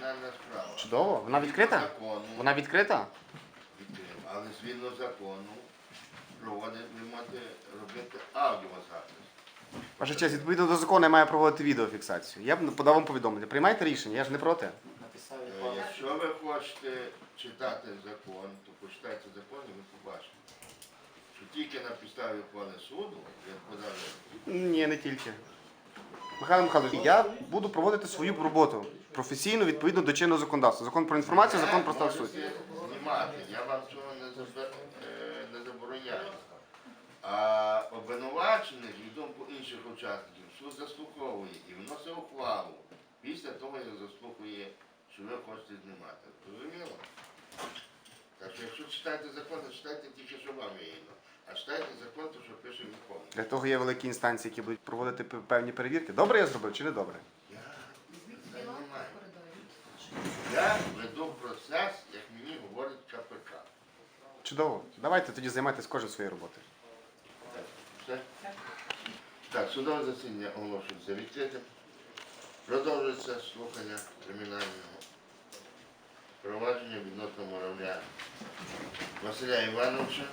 кримінальна справа. Чудово. Вона відкрита? Закону, Вона відкрита? відкрита. Але згідно закону проводить, ви можете робити аудіозапис. Ваша честь, відповідно до закону я маю проводити відеофіксацію. Я б подав вам повідомлення. Приймайте рішення, я ж не проти. Е, Якщо ви хочете читати закон, то почитайте закон і ви побачите. Що тільки на підставі ухвали суду, як подали, Ні, не тільки. Михайло Михайлович, я буду проводити свою роботу професійно відповідно до чинного законодавства. Закон про інформацію, закон про став суд. знімати, я вам цього не, е, не забороняю. А обвинувачених і думку інших учасників суд заслуховує і вносить ухвалу після того, як заслухує, що ви хочете знімати. Зрозуміло? Так що якщо читаєте закон, то читайте тільки, що вам вигідно. А читайте закон, то що пише закон. Для того є великі інстанції, які будуть проводити певні перевірки. Добре я зробив чи не добре? Я це не маю. Я веду процес, як мені говорить КПК. Чудово. Давайте тоді займайтесь кожен своєю роботою. Так, все? Так, судове засідання оголошується відкритим. Продовжується слухання кримінального провадження відносно муравля Василя Івановича,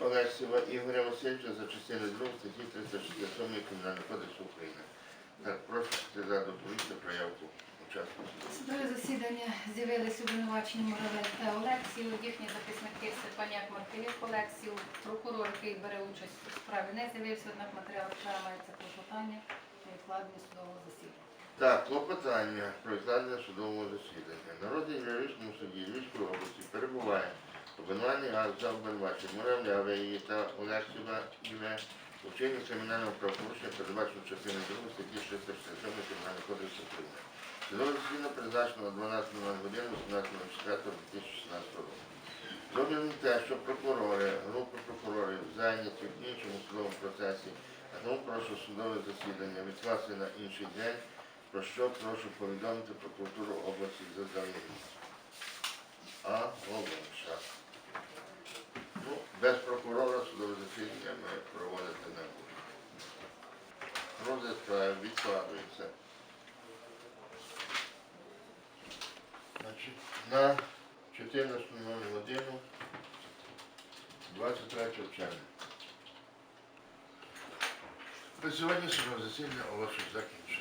Олексіва Ігоря Васильовича за частиною 2 статті 367 Кримінального кодексу України. Так, прошу за доповісти проявку. Судове засідання з'явилися обвинувачені Моравель та Олексію, їхні захисники Степаняк Маркелєв Олексію, прокурор, який бере участь у справі, не з'явився, однак матеріал вчора мається клопотання на відкладення судового засідання. Так, клопотання про відкладення судового засідання. Народний Львівському суді Львівської області перебуває обвинувальний акт за обвинувачення Муравлява її та Олексіва Іве у вчиненні кримінального правопорушення, передбачено частиною 2 статті 667 Кримінального кодексу України. Засідання призначено на 12 годину 18.04.2016 року. З огляду на те, що прокурори, групи прокурорів зайняті в іншому судовому процесі, а тому прошу судове засідання відкласти на інший день, про що прошу повідомити прокуратуру області за заздалегідь. А Волонша. Ну, без прокурора судове засідання ми проводити не будемо. Розгляд відкладується. На 14 годину 23 червня. На сьогодні судове засідання оголошую закінчено.